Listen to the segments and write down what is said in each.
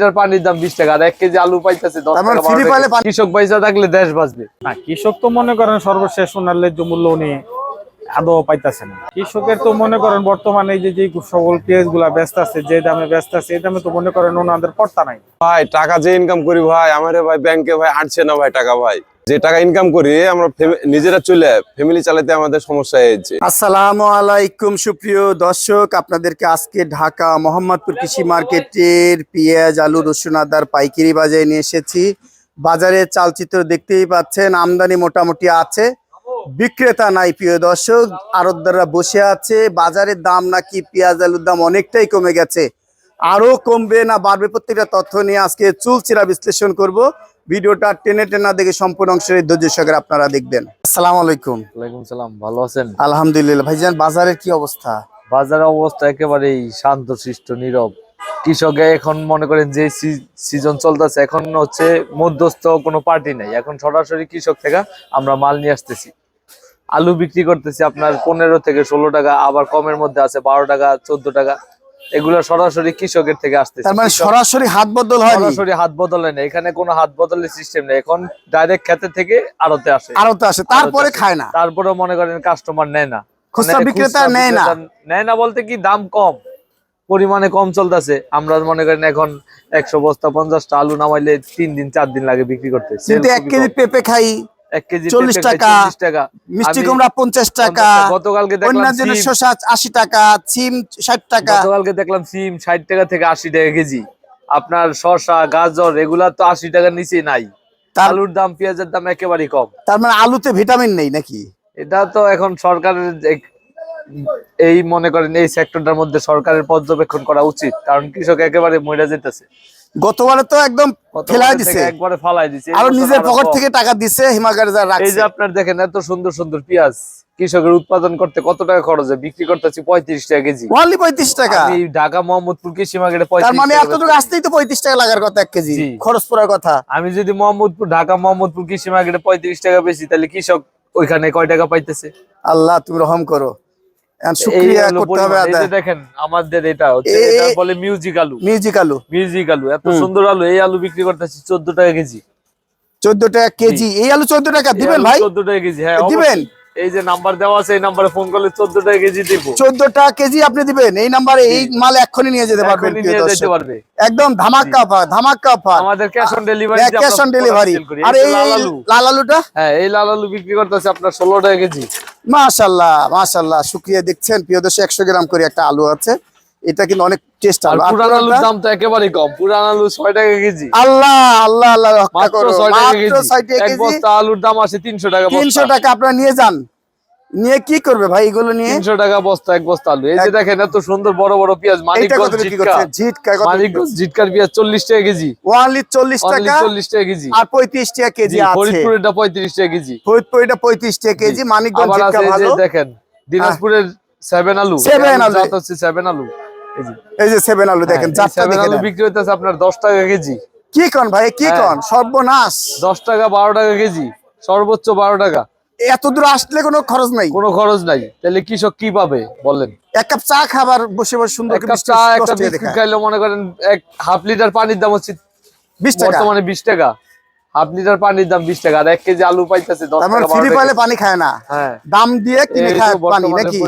Litre পানির দাম বিশ টাকা আর এক কেজি আলু পাইতেছে দশ টাকা কৃষক পয়সা থাকলে দেশ বাঁচবে। না কৃষক তো মনে করেন সর্বশেষ সোনার ন্যায্য মূল্য নিয়ে আদৌ পাইতেছে না। কৃষকের তো মনে করেন বর্তমানে এই যে যে সকল পেঁয়াজগুলা ব্যস্ত আছে যে দামে ব্যস্ত আছে এই দামে তো মনে করেন ওনাদের পড়তা নাই। ভাই টাকা যে ইনকাম করি ভাই আমার ভাই ব্যাংকে ভাই আটছে না ভাই টাকা ভাই। যে টাকা ইনকাম করি, আমরা নিজেরা চলে ফ্যামিলি চালাতে আমাদের সমস্যা হয়েছে আসসালামু আলাইকুম সুপ্রিয় দর্শক, আপনাদেরকে আজকে ঢাকা মোহাম্মদপুর কৃষি মার্কেটের পেঁয়াজ, আলু, রসুন, আদার পাইকারি বাজারে নিয়ে এসেছি। বাজারে চালচিত্র দেখতেই পাচ্ছেন, আমদানি মোটামুটি আছে, বিক্রেতা নাই প্রিয় দর্শক, আড়তদাররা বসে আছে, বাজারের দাম নাকি পেঁয়াজ, আলুর দাম অনেকটাই কমে গেছে। আরও কমবে না, বাড়বে প্রত্যেকটা তথ্য নিয়ে আজকে চুলচিরা বিশ্লেষণ করব। ভিডিওটা টেনে টেনা দেখে সম্পূর্ণ অংশের ধৈর্য সহকারে আপনারা দেখবেন। আসসালামু আলাইকুম। ওয়ালাইকুম সালাম ভালো আছেন? আলহামদুলিল্লাহ। ভাইজান বাজারের কি অবস্থা? বাজারের অবস্থা একেবারেই শান্ত শিষ্ট নীরব। কৃষকে এখন মনে করেন যে সিজন চলতেছে এখন হচ্ছে মধ্যস্থ কোনো পার্টি নাই। এখন সরাসরি কৃষক থেকে আমরা মাল নিয়ে আসতেছি। আলু বিক্রি করতেছি আপনার পনেরো থেকে ষোলো টাকা আবার কমের মধ্যে আছে বারো টাকা চোদ্দ টাকা। এগুলো সরাসরি কৃষকের থেকে আসতে তার মানে সরাসরি হাত বদল হয় সরাসরি হাত বদলে নেই। এখানে কোনো হাত বদলের সিস্টেম নেই। এখন ডাইরেক্ট খেতে থেকে আড়তে আসে। আরও তো আসে তারপরে খায় না। তারপরেও মনে করেন কাস্টমার নেয় না। খুচরা মানে বিক্রেতা নেয় না। নেয় না বলতে কি দাম কম। পরিমাণে কম চলতেছে। আমরা মনে করেন এখন একশো বস্তা পঞ্চাশটা আলু নামাইলে তিন দিন চার দিন লাগে বিক্রি করতে। এক কেজি পেঁপে খাই 40 টাকা, 40 টাকা। মিষ্টি কুমড়া পঞ্চাশ টাকা গতকালকে অন্যান্য শসা আশি টাকা সিম ষাট টাকা। গতকালকে দেখলাম সিম ষাট টাকা থেকে আশি টাকা কেজি। আপনার শসা গাজর এগুলা তো আশি টাকার নিচে নাই। আলুর দাম পেঁয়াজের দাম একেবারেই কম। তার মানে আলুতে ভিটামিন নেই নাকি? এটা তো এখন সরকারের এই মনে করেন এই সেক্টরটার মধ্যে সরকারের পর্যবেক্ষণ করা উচিত কারণ কৃষক একেবারে মরে যেতেছে। গতবারে তো একদম ফেলাই দিছে। একবারে ফালাই দিছে। আর নিজের পকেট থেকে টাকা দিছে হিমাগার যা রাখছে। এই যে আপনার দেখেন এত সুন্দর সুন্দর পেঁয়াজ। কৃষকের উৎপাদন করতে কত টাকা খরচ? হয় বিক্রি করতেছি পঁয়ত্রিশ টাকা কেজি। অনলি পঁয়ত্রিশ টাকা। আমি ঢাকা মোহাম্মদপুর কৃষি মার্কেটে তার মানে টাকা এতটুকু আসতেই তো পঁয়ত্রিশ টাকা লাগার কথা এক কেজি। খরচ পড়ার কথা। আমি যদি মোহাম্মদপুর ঢাকা মোহাম্মদপুর কৃষি মার্কেটে পঁয়ত্রিশ টাকা বেশি তাহলে কৃষক ওইখানে কয় টাকা পাইতেছে? আল্লাহ তুমি রহম করো। এই শুক্রিয়া করতে হবে পরিমাণ। এই যে আদায়। দেখেন আমাদের এটা এটা বলে মিউজিক আলু। মিউজিক আলু। মিউজিক আলু এত সুন্দর আলু এই আলু বিক্রি করতেছি চোদ্দ টাকা কেজি। চোদ্দ টাকা কেজি। এই আলু চোদ্দ টাকা দিবেন ভাই? চোদ্দ টাকা কেজি হ্যাঁ দিবেন? এই যে নাম্বার দেওয়া আছে এই নাম্বারে ফোন করলে চোদ্দ টাকা কেজি দিব। চোদ্দ টাকা কেজি আপনি দিবেন। এই নাম্বারে এই মাল এক্ষুনি নিয়ে যেতে পারবেন নিয়ে যেতে পারবে। একদম ধামাকা অফার আমাদের cash on delivery cash on delivery আর এই লাল লাল আলুটা? হ্যাঁ এই লাল আলু বিক্রি করতেছে আপনার ষোলো টাকা কেজি। মাশাল্লাহ মাশাল্লাহ শুক্রিয়া দেখছেন প্রিয় দেশে একশো গ্রাম করে একটা আলু আছে। এটা কিন্তু অনেক টেস্ট আর আলু পুরান আলুর? দাম তো একেবারেই কম। পুরান আলু ছয় টাকা কেজি। আল্লাহ আল্লাহ আল্লাহ রক্ষা মাত্র করো। টাকা কেজি। এক বস্তা আলুর দাম আছে তিনশো টাকা তিনশো বস্তা টাকা আপনারা নিয়ে যান। নিয়ে কি করবে ভাই এগুলো নিয়ে? তিনশো টাকা বস্তা এক বস্তা আলু। এই যে দেখেন এত সুন্দর বড় বড় পেঁয়াজ মানিকগঞ্জ জিটকা কত মানিকগঞ্জ জিটকার পেঁয়াজ চল্লিশ টাকা কেজি। ওয়ানলি চল্লিশ টাকা চল্লিশ টাকা কেজি। আর পঁয়ত্রিশ টাকা কেজি আছে। ফরিদপুরেরটা পঁয়ত্রিশ টাকা কেজি। ফরিদপুর এটা পঁয়ত্রিশ টাকা কেজি মানিকগঞ্জ আছে ভালো। দেখেন দিনাজপুরের সেভেন আলু। আলুর আলু। জাত হচ্ছে সেভেন আলু। এই যে। সেভেন আলু দেখেন হ্যাঁ, এই চারটা আলু বিক্রি হইতেছে আপনার দশ টাকা কেজি। কি কন ভাই কি হ্যাঁ। কন? সর্বনাশ। দশ টাকা বারো টাকা কেজি। সর্বোচ্চ বারো টাকা। এত দূর আসলে কোনো খরচ নাই। কোনো খরচ নাই। তাহলে কৃষক কি পাবে? বলেন। এক কাপ চা খাবার বসে বসে সুন্দর এক কাপ চা একটা বিস্কুট খাইলে মনে করেন এক হাফ লিটার পানির দাম হচ্ছে বিশ টাকা। বর্তমানে বিশ টাকা। হাফ লিটার পানির দাম বিশ টাকা। আর এক কেজি আলু পাইতেছে দশ তার মানে টাকা ফ্রি পাইলে পানি খায় না। হ্যাঁ। দাম দিয়ে কিনে খায় পানি নাকি?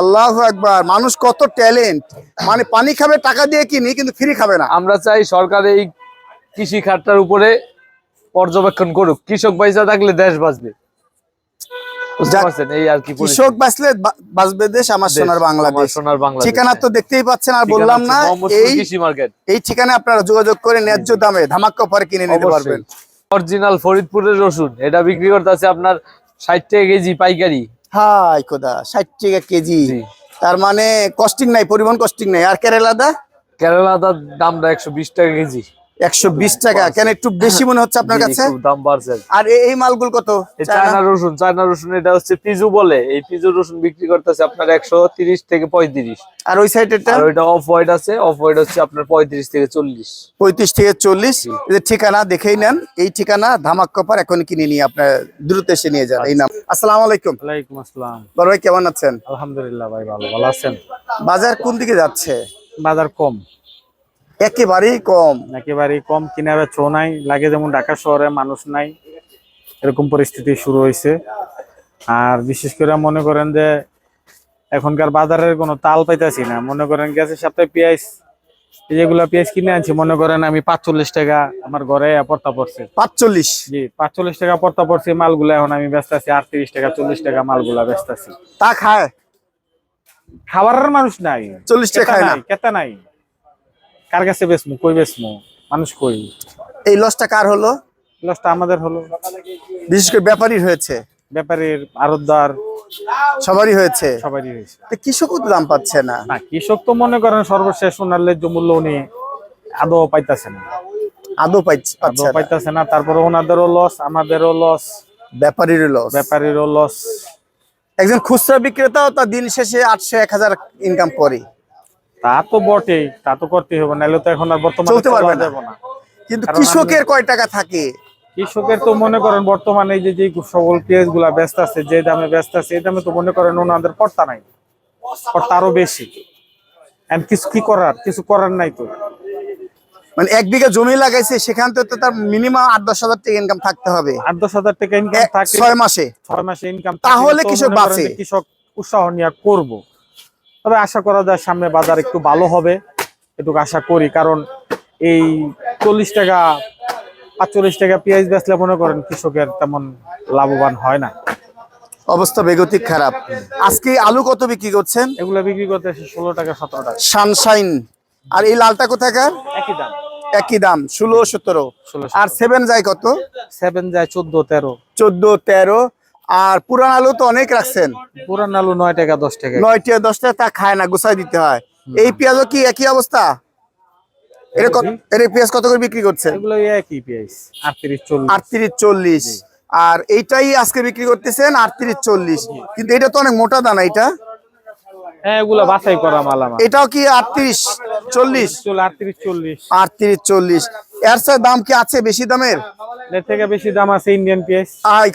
আল্লাহ একবার মানুষ কত ট্যালেন্ট। মানে পানি খাবে টাকা দিয়ে কিনি কিন্তু ফ্রি খাবে না। আমরা চাই সরকার এই কৃষি খাতটার উপরে পর্যবেক্ষণ করুক। কৃষক পয়সা থাকলে দেশ বাঁচবে। কৃষক বাঁচলে বাঁচবে দেশ আমার সোনার বাংলাদেশ। সোনার বাংলাদেশ ঠিকানা তো দেখতেই পাচ্ছেন আর বললাম না এই কৃষি মার্কেট। এই ঠিকানা আপনারা যোগাযোগ করে ন্যায্য দামে ধামাক্কা অফারে কিনে নিতে পারবেন। অরিজিনাল ফরিদপুরের রসুন এটা বিক্রি করতে আছে আপনার ষাট টাকা কেজি পাইকারি। হাই খোদা ষাট টাকা কেজি। তার মানে কস্টিং নাই পরিবহন কস্টিং নাই। আর কেরালাদা কেরালাদার দামটা একশো বিশ টাকা কেজি। একশো বিশ টাকা। কেন একটু বেশি মনে হচ্ছে আপনার কাছে? দাম বাড়ছে আর এই মালগুলো কত? চায়না? চায়না রসুন চায়না রসুন এটা হচ্ছে পিজু বলে। এই পিজু রসুন বিক্রি করতেছে আপনার একশো তিরিশ থেকে পঁয়ত্রিশ। আর ওই সাইডেরটা? আর ওইটা অফ হোয়াইট আছে। অফ হোয়াইট হচ্ছে আপনার পঁয়ত্রিশ থেকে চল্লিশ। পঁয়ত্রিশ থেকে চল্লিশ। এই ঠিকানা দেখেই নেন। এই ঠিকানা ধামাক কপার এখন কিনে নিয়ে আপনার দ্রুত এসে নিয়ে যান। এই নাম আসসালামু আলাইকুম। ওয়ালাইকুম আসসালাম। বড় ভাই কেমন আছেন? আলহামদুলিল্লাহ ভাই ভালো। ভালো আছেন? বাজার কোন দিকে যাচ্ছে? বাজার কম। একেবারেই কম। একেবারেই কম কিনা বেচো নাই লাগে যেমন ঢাকা শহরে মানুষ নাই এরকম পরিস্থিতি শুরু হয়েছে। আর বিশেষ করে মনে করেন যে এখনকার বাজারের কোনো তাল পাইতেছি না। মনে করেন গেছে সপ্তাহে পেঁয়াজ যেগুলা পেঁয়াজ কিনে আনছি মনে করেন আমি পাঁচচল্লিশ টাকা আমার ঘরে পড়তা পড়ছে। পাঁচচল্লিশ? জি পাঁচচল্লিশ টাকা পড়তা পড়ছে মালগুলা এখন আমি ব্যস্ত আছি আটত্রিশ টাকা চল্লিশ টাকা মালগুলা ব্যস্ত আছি তা খায়? খাবারের মানুষ নাই। চল্লিশ টাকা খায় না? কেতা নাই। কার কাছে বেসমু কই বেসমু মানুষ কই? এই লসটা কার হলো? লসটা আমাদের হলো। বিশেষ করে ব্যাপারীর হয়েছে। ব্যাপারীর আরতদার সবারই হয়েছে। সবারই হয়েছে। তো কৃষকও তো দাম পাচ্ছে না। না কৃষক তো মনে করেন সর্বশেষ ওনার ন্যায্য মূল্য উনি আদৌ পাইতাছে না। আদৌ পাইতাছে না তারপরে ওনাদেরও লস আমাদেরও লস ব্যাপারীর লস ব্যাপারীরও লস একজন খুচরা বিক্রেতাও তার দিন শেষে আটশো এক হাজার ইনকাম করে। তা তো বটেই তা তো করতেই হবে নাহলে তো এখন আর বর্তমানে চলতে পারবে না। কিন্তু কৃষকের কয় টাকা থাকে? কৃষকের তো মনে করেন বর্তমানে এই যে যে সকল পেঁয়াজগুলা ব্যস্ত আছে যে দামে ব্যস্ত আছে এই দামে তো মনে করেন ওনাদের পড়তা নাই। পড়তা আরও বেশি। কিছু কি করার? কিছু করার নাই তো। মানে এক বিঘা জমি লাগাইছে সেখান থেকে তো তার মিনিমাম আট দশ হাজার টাকা ইনকাম থাকতে হবে। আট দশ হাজার টাকা ইনকাম থাকে ছয় মাসে। ছয় মাসে ইনকাম তাহলে কৃষক বাঁচে। কৃষক উৎসাহ নিয়ে করব। তবে আশা করা যায় সামনে বাজার একটু ভালো হবে এটুকু আশা করি। কারণ এই চল্লিশ টাকা আটচল্লিশ টাকা পেঁয়াজ বেচলে মনে করেন কৃষকের তেমন লাভবান হয় না। অবস্থা বেগতিক খারাপ। আজকে আলু কত বিক্রি করছেন? এগুলো বিক্রি করতে ষোলো টাকা সতেরো টাকা। সানশাইন। আর এই লালটা কোথাকার? একই দাম। একই দাম ষোলো সতেরো। ষোলো আর সেভেন যায় কত? সেভেন যায় চোদ্দ তেরো। চোদ্দ তেরো। আর পুরান আলু তো অনেক রাখছেন। পুরান আলু নয় টাকা দশ টাকা। নয় টাকা দশ টাকা তা খায় না গুছাই দিতে হয়। এই পেঁয়াজও কি একই অবস্থা? এটা কত পেঁয়াজ কত করে বিক্রি করছেন? এগুলো একই পেঁয়াজ আটত্রিশ চল্লিশ। আটত্রিশ চল্লিশ। আর এইটাই আজকে বিক্রি করতেছেন আটত্রিশ চল্লিশ। কিন্তু এটা তো অনেক মোটা দানা এটা? হ্যাঁ এগুলো বাছাই করা মাল আমার। এটাও কি এর সাথে দাম কি আছে বেশি দামের? এর থেকে বেশি দাম আছে ইন্ডিয়ান আই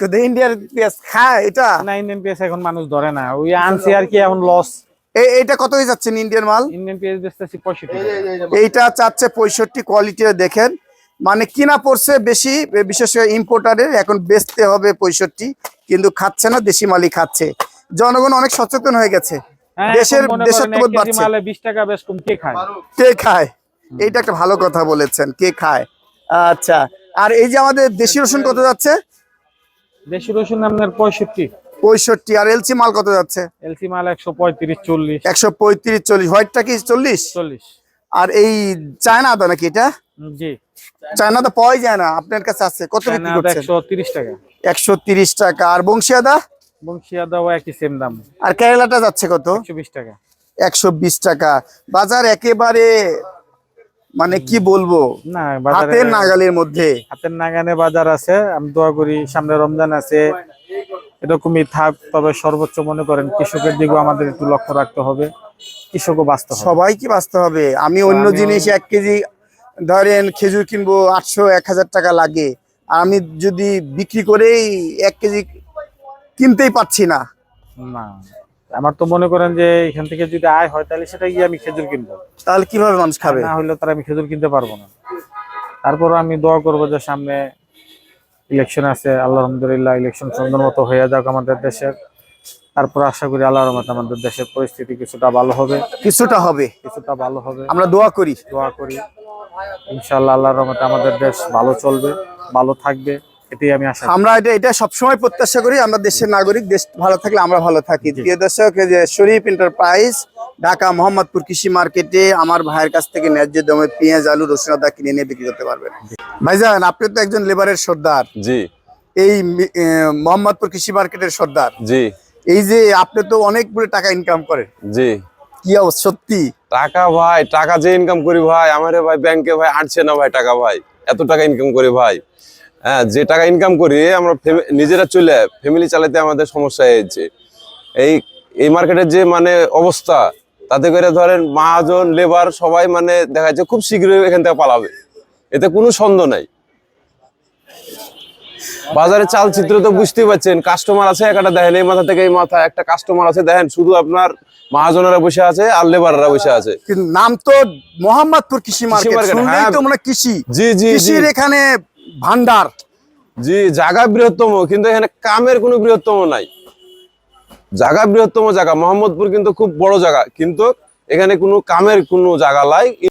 খায় এটা? না ইন্ডিয়ান পেঁয়াজ এখন মানুষ ধরে না। ওই আনছি আর কি এখন লস এইটা কত হয়ে ইন্ডিয়ান মাল? ইন্ডিয়ান বেচতেছি। এইটা চাচ্ছে পঁয়ষট্টি কোয়ালিটি দেখেন। মানে কিনা পড়ছে বেশি বিশেষ করে ইম্পোর্টারের এখন বেচতে হবে পঁয়ষট্টি কিন্তু খাচ্ছে না দেশি মালই খাচ্ছে। জনগণ অনেক সচেতন হয়ে গেছে। দেশের দেশের তো মালে বিশ টাকা বেশ কম কে খায়? কে খায়? এইটা একটা ভালো কথা বলেছেন কে খায়? আচ্ছা আর এই যে আমাদের দেশি রসুন কত যাচ্ছে? দেশি রসুন আপনার পঁয়ষট্টি। পঁয়ষট্টি আর এলসি মাল কত যাচ্ছে? এলসি মাল একশো পঁয়ত্রিশ চল্লিশ। একশো পঁয়ত্রিশ চল্লিশ। হোয়াইটটা কি চল্লিশ? চল্লিশ। আর এই চায়না আদা নাকি এটা? জি। চায়না আদা পাওয়াই যায় না আপনার কাছে আছে। কত বিক্রি করছেন? একশো তিরিশ টাকা। একশো তিরিশ টাকা। আর বংশী আদা বংশিয়া দাও একই সেম দাম। আর কেরালাটা যাচ্ছে কত? একশো বিশ টাকা। একশো বিশ টাকা। বাজার একেবারে মানে কি বলব? না হাতের নাগালের মধ্যে। হাতের নাগানে বাজার আছে আমি দোয়া করি সামনে রমজান আছে এরকমই থাক তবে সর্বোচ্চ মনে করেন কৃষকের দিকেও আমাদের একটু লক্ষ্য রাখতে হবে কৃষকও বাঁচতে হবে। সবাইকে বাঁচতে হবে। আমি অন্য জিনিস এক কেজি ধরেন খেজুর কিনবো আটশো এক হাজার টাকা লাগে। আর আমি যদি বিক্রি করেই এক কেজি কিনতেই পাচ্ছি না। না আমার তো মনে করেন যে এখান থেকে যদি আয় হয় তাহলে সেটা গিয়ে আমি খেজুর কিনবো। তাহলে কীভাবে মানুষ খাবে? না হলে তার আমি খেজুর কিনতে পারব না। তারপর আমি দোয়া করব যে সামনে ইলেকশন আছে আল্লাহ আলহামদুলিল্লাহ ইলেকশন সুন্দর মতো হয়ে যাক আমাদের দেশের। তারপর আশা করি আল্লাহ রহমতে আমাদের দেশের পরিস্থিতি কিছুটা ভালো হবে। কিছুটা হবে। কিছুটা ভালো হবে। আমরা দোয়া করি। দোয়া করি। ইনশাল্লাহ আল্লাহ রহমতে আমাদের দেশ ভালো চলবে ভালো থাকবে। এটাই আমি আশা আমরা এটা এটা সবসময় প্রত্যাশা করি আমরা দেশের নাগরিক দেশ ভালো থাকলে আমরা ভালো থাকি। প্রিয় দর্শক যে শরীফ এন্টারপ্রাইজ ঢাকা মোহাম্মদপুর কৃষি মার্কেটে আমার ভাইয়ের কাছ থেকে ন্যায্য দামে পেঁয়াজ আলু রসুন আদা কিনে নিয়ে বিক্রি করতে পারবেন। ভাইজান আপনি তো একজন লেবারের সর্দার। জি। এই মোহাম্মদপুর কৃষি মার্কেটের সর্দার। জি। এই যে আপনি তো অনেকগুলো টাকা ইনকাম করেন। জি। কি অবস্থা সত্যি? টাকা ভাই টাকা যে ইনকাম করি ভাই আমারে ভাই ব্যাংকে ভাই আটছে না ভাই টাকা ভাই। এত টাকা ইনকাম করি ভাই। হ্যাঁ যে টাকা ইনকাম করি আমরা নিজেরা চলে ফ্যামিলি চালাতে আমাদের সমস্যা হয়েছে এই এই মার্কেটের যে মানে অবস্থা তাতে করে ধরেন মহাজন লেবার সবাই মানে দেখা যাচ্ছে খুব শীঘ্রই এখান থেকে পালাবে এতে কোনো সন্দেহ নাই। বাজারে চালচিত্র তো বুঝতেই পারছেন কাস্টমার আছে একটা দেখেন এই মাথা থেকে এই মাথা একটা কাস্টমার আছে দেখেন শুধু আপনার মহাজনেরা বসে আছে আর লেবাররা বসে আছে। নাম তো মোহাম্মদপুর কৃষি মার্কেট শুনলেই হ্যাঁ। তো মনে কৃষি। জি জি জি। কৃষির এখানে ভান্ডার। জি জায়গা বৃহত্তম, কিন্তু এখানে কামের কোনো বৃহত্তম নাই। জায়গা বৃহত্তম জায়গা, মোহাম্মদপুর কিন্তু খুব বড় জায়গা, কিন্তু এখানে কোনো কামের কোনো জায়গা নাই।